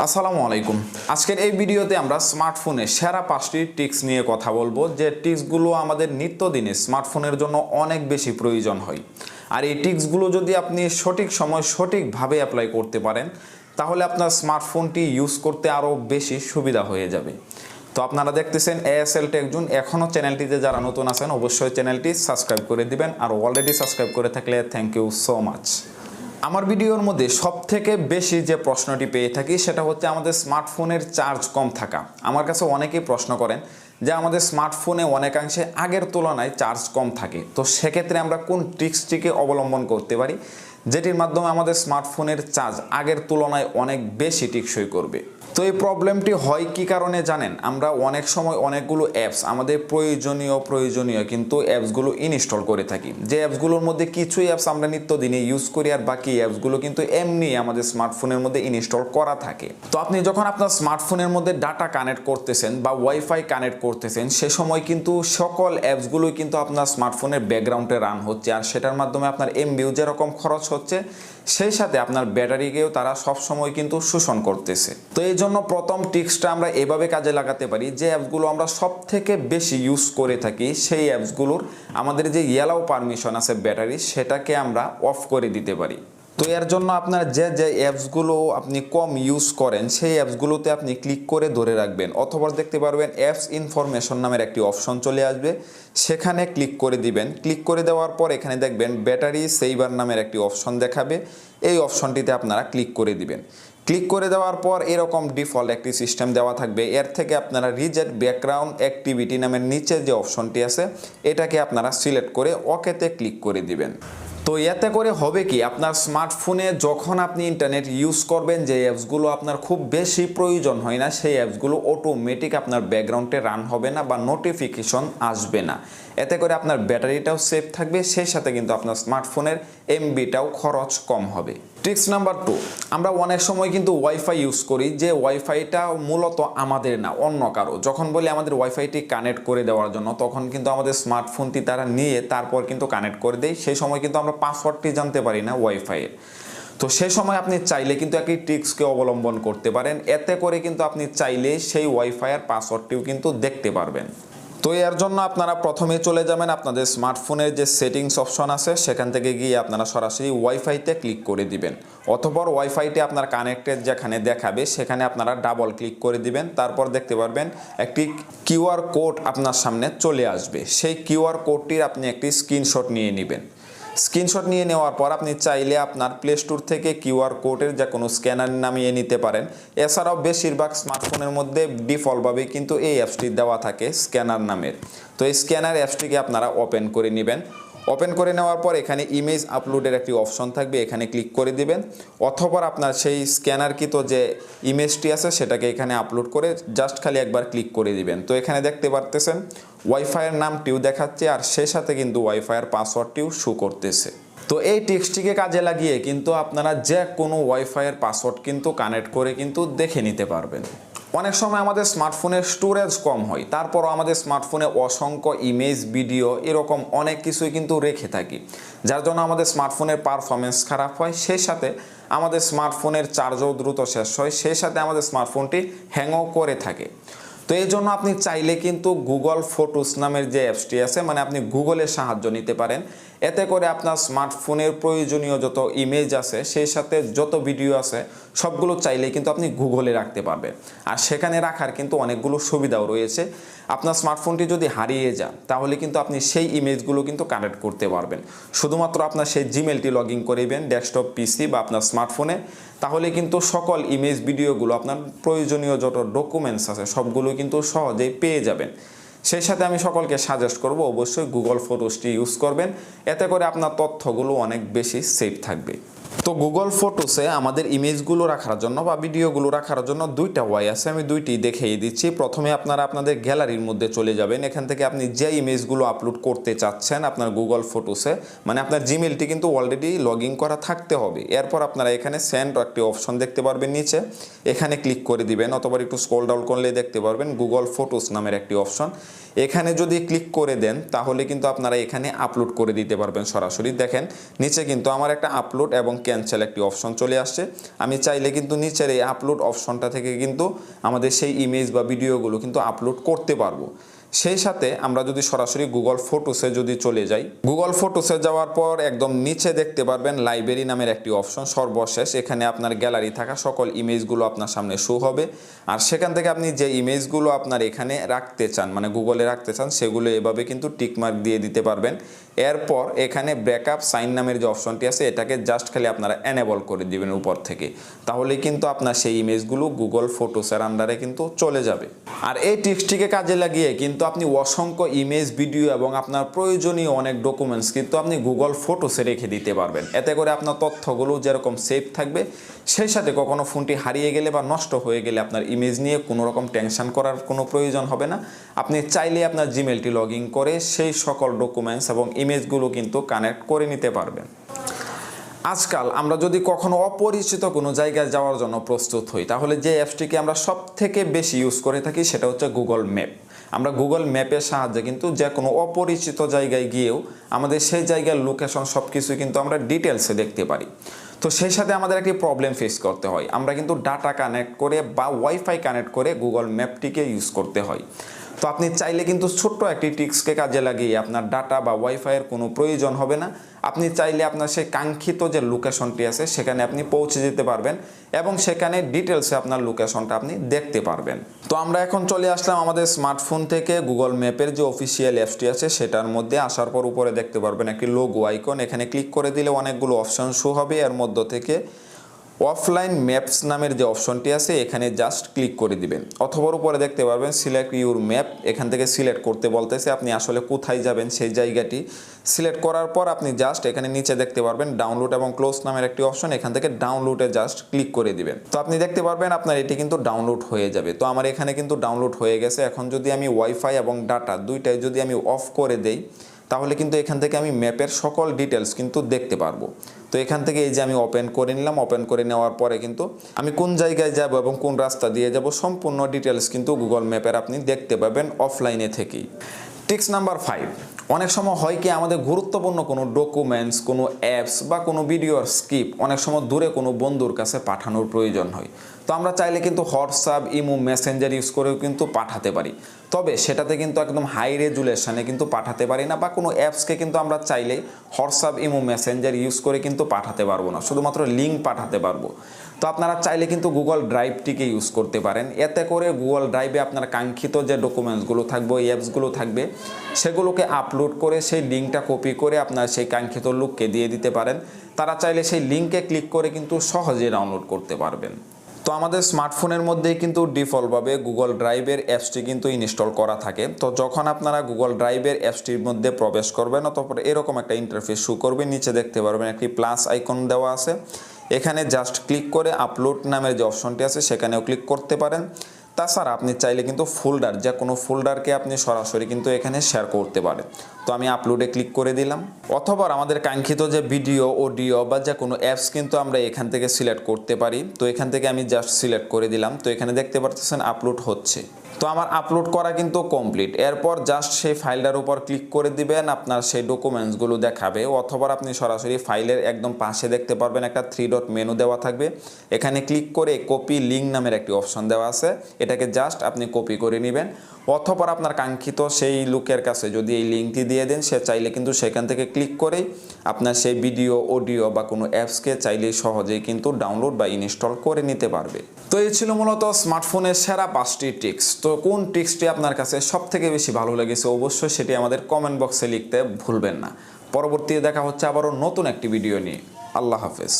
আসসালামু আলাইকুম। আজকের এই ভিডিওতে আমরা স্মার্টফোনে সেরা পাঁচটি টিক্স নিয়ে কথা বলব, যে টিক্সগুলো আমাদের নিত্যদিনে স্মার্টফোনের জন্য অনেক বেশি প্রয়োজন হয়। আর এই টিক্সগুলো যদি আপনি সঠিক সময় সঠিকভাবে অ্যাপ্লাই করতে পারেন, তাহলে আপনার স্মার্টফোনটি ইউজ করতে আরও বেশি সুবিধা হয়ে যাবে। তো আপনারা দেখতেছেন এএসএল টেকজুন এখনও চ্যানেলটিতে যারা নতুন আছেন, অবশ্যই চ্যানেলটি সাবস্ক্রাইব করে দিবেন, আর অলরেডি সাবস্ক্রাইব করে থাকলে থ্যাংক ইউ সো মাচ। আমার ভিডিওর মধ্যে সব থেকে বেশি যে প্রশ্নটি পেয়ে থাকি, সেটা হচ্ছে আমাদের স্মার্টফোনের চার্জ কম থাকা। আমার কাছে অনেকেই প্রশ্ন করেন যে আমাদের স্মার্টফোনে অনেকাংশে আগের তুলনায় চার্জ কম থাকে। তো সেক্ষেত্রে আমরা কোন ট্রিক্সটিকে অবলম্বন করতে পারি, যেটির মাধ্যমে আমাদের স্মার্টফোনের চার্জ আগের তুলনায় অনেক বেশি টিকসই করবে? তো এই প্রবলেমটি হয় কি কারণে জানেন? আমরা অনেক সময় অনেকগুলো অ্যাপস আমাদের প্রয়োজনীয় প্রয়োজনীয় কিন্তু অ্যাপসগুলো ইনস্টল করে থাকি। যে অ্যাপসগুলোর মধ্যে কিছু অ্যাপস আমরা নিত্যদিনে ইউজ করি আর বাকি অ্যাপসগুলো কিন্তু এমনি আমাদের স্মার্টফোনের মধ্যে ইনস্টল করা থাকে। তো আপনি যখন আপনার স্মার্টফোনের মধ্যে ডাটা কানেক্ট করতেছেন বা ওয়াইফাই কানেক্ট করতেছেন, সে সময় কিন্তু সকল অ্যাপসগুলোই কিন্তু আপনার স্মার্টফোনের ব্যাকগ্রাউন্ডে রান হচ্ছে আর সেটার মাধ্যমে আপনার এমবিও যেরকম খরচ হচ্ছে সেই সাথে আপনার ব্যাটারিকেও তারা সব সময় কিন্তু শোষণ করতেছে। তো এই জন্য প্রথম টিক্সটা আমরা এভাবে কাজে লাগাতে পারি, যে অ্যাপসগুলো আমরা সব থেকে বেশি ইউজ করে থাকি, সেই অ্যাপসগুলোর আমাদের যে ইয়েলাও পারমিশন আছে ব্যাটারি, সেটাকে আমরা অফ করে দিতে পারি। তো এর জন্য আপনার যে যে অ্যাপসগুলো আপনি কম ইউজ করেন, সেই অ্যাপসগুলোতে আপনি ক্লিক করে ধরে রাখবেন। অথবা দেখতে পারবেন অ্যাপস ইনফরমেশন নামের একটি অপশন চলে আসবে। সেখানে ক্লিক করে দিবেন। ক্লিক করে দেওয়ার পর এখানে দেখবেন ব্যাটারি সেইভার নামের একটি অপশন দেখাবে। এই অপশনটিতে আপনারা ক্লিক করে দিবেন। ক্লিক করে দেওয়ার পর এরকম ডিফল্ট একটি সিস্টেম দেওয়া থাকবে। এর থেকে আপনারা রিজেট ব্যাকগ্রাউন্ড অ্যাক্টিভিটি নামের নিচে যে অপশনটি আছে, এটাকে আপনারা সিলেক্ট করে ওকেতে ক্লিক করে দিবেন। তো এতে করে হবে কি? আপনার স্মার্টফোনে যখন আপনি ইন্টারনেট ইউজ করবেন, যে অ্যাপসগুলো আপনার খুব বেশি প্রয়োজন হয় না, সেই অ্যাপসগুলো অটোমেটিক আপনার ব্যাকগ্রাউন্ডে রান হবে না বা নোটিফিকেশন আসবে না। এতে করে আপনার ব্যাটারিটাও সেফ থাকবে, সেই সাথে কিন্তু আপনার স্মার্টফোনের এমবিটাও খরচ কম হবে। ট্রিক্স নাম্বার টু আমরা অনেক সময় কিন্তু ওয়াইফাই ইউজ করি, যে ওয়াইফাইটা মূলত আমাদের না, অন্য কারও। যখন বলি আমাদের ওয়াইফাইটি কানেক্ট করে দেওয়ার জন্য, তখন কিন্তু আমাদের স্মার্টফোনটি তারা নিয়ে তারপর কিন্তু কানেক্ট করে দেয়। সেই সময় কিন্তু আমরা পাসওয়ার্ডটি জানতে পারি না ওয়াইফাইয়ের তো সে সময় আপনি চাইলে কিন্তু একই ট্রিক্সকে অবলম্বন করতে পারেন। এতে করে কিন্তু আপনি চাইলে সেই ওয়াইফাইয়ের পাসওয়ার্ডটিও কিন্তু দেখতে পারবেন। তো এর জন্য আপনারা প্রথমে চলে যাবেন আপনাদের স্মার্টফোনের যে সেটিংস অপশন আছে, সেখান থেকে গিয়ে আপনারা সরাসরি ওয়াইফাইতে ক্লিক করে দিবেন। অথবা ওয়াইফাইতে আপনার কানেক্টেড যেখানে দেখাবে, সেখানে আপনারা ডাবল ক্লিক করে দিবেন। তারপর দেখতে পারবেন একটি কিউআর কোড আপনার সামনে চলে আসবে। সেই কিউআর কোডটির আপনি একটি স্ক্রিনশট নিয়ে নেবেন। স্ক্রিনশট নিয়ে নেওয়ার পর আপনি চাইলে আপনার প্লে স্টোর থেকে কিউআর কোডের যে কোনো স্ক্যানার নামিয়ে নিতে পারেন। এছাড়াও বেশিরভাগ স্মার্টফোনের মধ্যে ডিফল্টভাবেই কিন্তু এই অ্যাপসটি দেওয়া থাকে স্ক্যানার নামের। তো এই স্ক্যানার অ্যাপসটিকে আপনারা ওপেন করে নেবেন। ওপেন করে নেওয়ার পর এখানে ইমেজ আপলোডের একটি অপশন থাকবে, এখানে ক্লিক করে দিবেন। অথবা আপনার সেই স্ক্যানারকৃত যে ইমেজটি আছে, সেটাকে এখানে আপলোড করে জাস্ট খালি একবার ক্লিক করে দিবেন। তো এখানে দেখতে পারতেছেন ওয়াইফাইয়ের নামটিও দেখাচ্ছে আর সেই সাথে কিন্তু ওয়াইফাইয়ের পাসওয়ার্ডটিও শো করতেছে। তো এই টিক্সটিকে কাজে লাগিয়ে কিন্তু আপনারা যে কোনো ওয়াইফাইয়ের পাসওয়ার্ড কিন্তু কানেক্ট করে কিন্তু দেখে নিতে পারবেন। অনেক সময় আমাদের স্মার্টফোনের স্টোরেজ কম হয়, তারপরও আমাদের স্মার্টফোনে অসংখ্য ইমেজ ভিডিও এরকম অনেক কিছুই কিন্তু রেখে থাকি। যার জন্য আমাদের স্মার্টফোনের পারফরমেন্স খারাপ হয়, সেই সাথে আমাদের স্মার্টফোনের চার্জও দ্রুত শেষ হয়, সেই সাথে আমাদের স্মার্টফোনটি হ্যাংও করে থাকে। তো এই জন্য আপনি চাইলে কিন্তু গুগল ফটোস নামের যে অ্যাপসটি আছে মানে আপনি গুগলের সাহায্য নিতে পারেন। এতে করে আপনার স্মার্টফোনের প্রয়োজনীয় যত ইমেজ আছে, সেই সাথে যত ভিডিও আছে, সবগুলো চাইলে কিন্তু আপনি গুগলে রাখতে পারবেন। আর সেখানে রাখার কিন্তু অনেকগুলো সুবিধাও রয়েছে। আপনার স্মার্টফোনটি যদি হারিয়ে যান, তাহলে কিন্তু আপনি সেই ইমেজগুলো কিন্তু কানেক্ট করতে পারবেন। শুধুমাত্র আপনার সেই জিমেলটি লগ ইন করিবেন ডেস্কটপ পিসি বা আপনার স্মার্টফোনে তাহলে কিন্তু সকল ইমেজ ভিডিওগুলো আপনার প্রয়োজনীয় যত ডকুমেন্টস আছে, সবগুলো কিন্তু সহজেই পেয়ে যাবেন। সেই সাথে আমি সকলকে সাজেস্ট করব, অবশ্যই গুগল ফটোসটি ইউজ করবেন। এতে করে আপনার তথ্যগুলো অনেক বেশি সেফ থাকবে। তো গুগল ফটোসে আমাদের ইমেজগুলো রাখার জন্য বা ভিডিওগুলো রাখার জন্য দুইটা ওয়াই আছে, আমি দুইটি দেখিয়ে দিচ্ছি। প্রথমে আপনারা আপনাদের গ্যালারির মধ্যে চলে যাবেন। এখান থেকে আপনি যে ইমেজগুলো আপলোড করতে চাচ্ছেন আপনার গুগল ফটোসে মানে আপনার জিমেলটি কিন্তু অলরেডি লগ করা থাকতে হবে। এরপর আপনারা এখানে সেন্ড একটি অপশন দেখতে পারবেন নিচে। এখানে ক্লিক করে দিবেন, অথবা একটু স্ক্রল ডাউন করলে দেখতে পারবেন গুগল ফটোস নামের একটি অপশন এখানে যদি ক্লিক করে দেন, তাহলে কিন্তু আপনারা এখানে আপলোড করে দিতে পারবেন সরাসরি। দেখেন, নিচে কিন্তু আমার একটা আপলোড এবং ক্যান্সেল একটি অপশন চলে আসছে। আমি চাইলে কিন্তু নিচের এই আপলোড অপশনটা থেকে কিন্তু আমাদের সেই ইমেজ বা ভিডিওগুলো কিন্তু আপলোড করতে পারব। সেই সাথে আমরা যদি সরাসরি গুগল ফটোসে যদি চলে যাই গুগল ফটোসে যাওয়ার পর একদম নিচে দেখতে পারবেন লাইব্রেরি নামের একটি অপশন সর্বশেষ। এখানে আপনার গ্যালারি থাকা সকল ইমেজগুলো আপনার সামনে শো হবে। আর সেখান থেকে আপনি যে ইমেজগুলো আপনার এখানে রাখতে চান মানে গুগলে রাখতে চান, সেগুলো এভাবে কিন্তু টিকমার্ক দিয়ে দিতে পারবেন। এরপর এখানে ব্যাকআপ সাইন নামের যে অপশনটি আছে, এটাকে জাস্ট খালি আপনারা এনেবল করে দিবেন উপর থেকে। তাহলে কিন্তু আপনার সেই ইমেজগুলো গুগল ফটোসের আন্ডারে কিন্তু চলে যাবে। আর এই টিক্সটিকে কাজে লাগিয়ে কিন্তু আপনি অসংখ্য ইমেজ ভিডিও এবং আপনার প্রয়োজনীয় অনেক ডকুমেন্টস কিন্তু আপনি গুগল ফটোসে রেখে দিতে পারবেন। এতে করে আপনার তথ্যগুলো যেরকম সেফ থাকবে সেই সাথে কখনো ফোনটি হারিয়ে গেলে বা নষ্ট হয়ে গেলে আপনার ইমেজ নিয়ে কোনো রকম টেনশন করার কোনো প্রয়োজন হবে না। আপনি চাইলে আপনার জিমেলটি লগ ইন করে সেই সকল ডকুমেন্টস এবং ইমেজগুলো কিন্তু কানেক্ট করে নিতে পারবেন। আজকাল আমরা যদি কখনো অপরিচিত কোনো জায়গায় যাওয়ার জন্য প্রস্তুত হই, তাহলে যে অ্যাপসটিকে আমরা সব থেকে বেশি ইউজ করে থাকি সেটা হচ্ছে গুগল ম্যাপ আমরা গুগল ম্যাপের সাহায্যে কিন্তু যে কোনো অপরিচিত জায়গায় গিয়েও আমাদের সেই জায়গার লোকেশন সব কিছু কিন্তু আমরা ডিটেলসে দেখতে পারি। তো সেই সাথে আমাদের একটি প্রবলেম ফেস করতে হয়। আমরা কিন্তু ডাটা কানেক্ট করে বা ওয়াইফাই কানেক্ট করে গুগল ম্যাপটিকে ইউজ করতে হয়। তো আপনি চাইলে কিন্তু ছোট্ট একটি টিক্সকে কাজে লাগিয়ে আপনার ডাটা বা ওয়াইফাইয়ের কোনো প্রয়োজন হবে না। আপনি চাইলে আপনার সেই কাঙ্ক্ষিত যে লোকেশনটি আছে, সেখানে আপনি পৌঁছে যেতে পারবেন এবং সেখানে ডিটেলসে আপনার লোকেশনটা আপনি দেখতে পারবেন। তো আমরা এখন চলে আসলাম আমাদের স্মার্টফোন থেকে গুগল ম্যাপের যে অফিসিয়াল অ্যাপসটি আছে, সেটার মধ্যে আসার পর উপরে দেখতে পারবেন একটি লোগো আইকন এখানে ক্লিক করে দিলে অনেকগুলো অপশন শো হবে। এর মধ্য থেকে অফলাইন ম্যাপস নামের যে অপশনটি আছে, এখানে জাস্ট ক্লিক করে দিবেন। অথবা উপরে দেখতে পারবেন সিলেক্ট ইউর ম্যাপ এখান থেকে সিলেক্ট করতে বলতেছে আপনি আসলে কোথায় যাবেন, সেই জায়গাটি। সিলেক্ট করার পর আপনি জাস্ট এখানে নিচে দেখতে পারবেন ডাউনলোড এবং ক্লোজ নামের একটি অপশন এখান থেকে ডাউনলোডে জাস্ট ক্লিক করে দিবেন। তো আপনি দেখতে পারবেন আপনার এটি কিন্তু ডাউনলোড হয়ে যাবে। তো আমার এখানে কিন্তু ডাউনলোড হয়ে গেছে। এখন যদি আমি ওয়াইফাই এবং ডাটা দুইটাই যদি আমি অফ করে দেই, তাহলে কিন্তু এখান থেকে আমি ম্যাপের সকল ডিটেলস কিন্তু দেখতে পারব। তো এখান থেকে এই যে আমি ওপেন করে নিলাম ওপেন করে নেওয়ার পরে কিন্তু আমি কোন জায়গায় যাব এবং কোন রাস্তা দিয়ে যাব সম্পূর্ণ ডিটেলস কিন্তু গুগল ম্যাপের আপনি দেখতে পাবেন অফলাইনে থেকেই। টিক্স নাম্বার ফাইভ অনেক সময় হয় কি আমাদের গুরুত্বপূর্ণ কোনো ডকুমেন্টস কোনো অ্যাপস বা কোনো ভিডিওর স্কিপ অনেক সময় দূরে কোনো বন্ধুর কাছে পাঠানোর প্রয়োজন হয়। তো আমরা চাইলে কিন্তু হোয়াটসঅ্যাপ ইমো মেসেঞ্জার ইউজ করেও কিন্তু পাঠাতে পারি। তবে সেটাতে কিন্তু একদম হাই রেজুলেশনে কিন্তু পাঠাতে পারি না বা কোনো অ্যাপসকে কিন্তু আমরা চাইলে হোয়াটসঅ্যাপ ইমো মেসেঞ্জার ইউজ করে কিন্তু পাঠাতে পারব না। শুধুমাত্র লিঙ্ক পাঠাতে পারব। তো আপনারা চাইলে কিন্তু গুগল ড্রাইভটিকে ইউজ করতে পারেন। এতে করে গুগল ড্রাইভে আপনার কাঙ্ক্ষিত যে ডকুমেন্টসগুলো থাকবে অ্যাপসগুলো থাকবে, সেগুলোকে আপলোড করে সেই লিঙ্কটা কপি করে আপনার সেই কাঙ্ক্ষিত লোককে দিয়ে দিতে পারেন। তারা চাইলে সেই লিঙ্কে ক্লিক করে কিন্তু সহজে ডাউনলোড করতে পারবেন। তো আমাদের স্মার্টফোনের মধ্যেই কিন্তু ডিফল্টভাবে গুগল ড্রাইভের অ্যাপসটি কিন্তু ইনস্টল করা থাকে। তো যখন আপনারা গুগল ড্রাইভের অ্যাপসটির মধ্যে প্রবেশ করবেন, অতপর এরকম একটা ইন্টারফেস শু করবে। নিচে দেখতে পারবেন একটি প্লাস আইকন দেওয়া আছে। এখানে জাস্ট ক্লিক করে আপলোড নামের যে অপশনটি আছে সেখানেও ক্লিক করতে পারেন। তাছাড়া আপনি চাইলে কিন্তু ফোল্ডার যে কোনো ফোল্ডারকে আপনি সরাসরি কিন্তু এখানে শেয়ার করতে পারেন। তো আমি আপলোডে ক্লিক করে দিলাম। অথবা আমাদের কাঙ্ক্ষিত যে ভিডিও অডিও বা যে কোনো অ্যাপস কিন্তু আমরা এখান থেকে সিলেক্ট করতে পারি। তো এখান থেকে আমি জাস্ট সিলেক্ট করে দিলাম। তো এখানে দেখতে পারতেছেন আপলোড হচ্ছে। তো আমার আপলোড করা কিন্তু কমপ্লিট এরপর জাস্ট সেই ফাইলটার উপর ক্লিক করে দিবেন, আপনার সেই ডকুমেন্টসগুলো দেখাবে, অথবা আপনি সরাসরি ফাইলের একদম পাশে দেখতে পারবেন একটা থ্রি ডট মেনু দেওয়া থাকবে। এখানে ক্লিক করে কপি লিঙ্ক নামের একটি অপশন দেওয়া আছে। এটাকে জাস্ট আপনি কপি করে নেবেন। অথবা আপনার কাঙ্ক্ষিত সেই লোকের কাছে যদি এই লিঙ্কটি দিয়ে দেন, সে চাইলে কিন্তু সেখান থেকে ক্লিক করেই আপনার সেই ভিডিও অডিও বা কোনো অ্যাপসকে চাইলেই সহজেই কিন্তু ডাউনলোড বা ইনস্টল করে নিতে পারবে। তো এই ছিল মূলত স্মার্টফোনের সেরা পাঁচটি টিক্স তো কোন টিক্সটি আপনার কাছে সব থেকে বেশি ভালো লেগেছে অবশ্যই সেটি আমাদের কমেন্ট বক্সে লিখতে ভুলবেন না। পরবর্তীতে দেখা হচ্ছে আবারও নতুন একটি ভিডিও নিয়ে। আল্লাহ হাফেজ।